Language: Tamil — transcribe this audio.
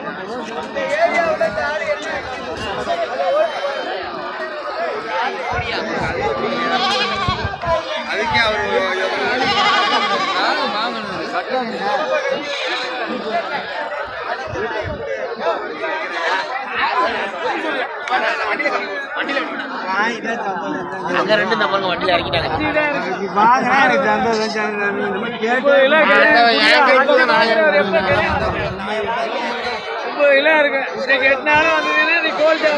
அப்பதான் பேசுறேண்ணே அங்க ரெண்டு நம்பருங்க வண்டியில இறக்கிட்டாங்க. கிலோ இருக்கு. இன்னைக்கு எட்டு நாளும் வந்ததுன்னா நீ கோல்டு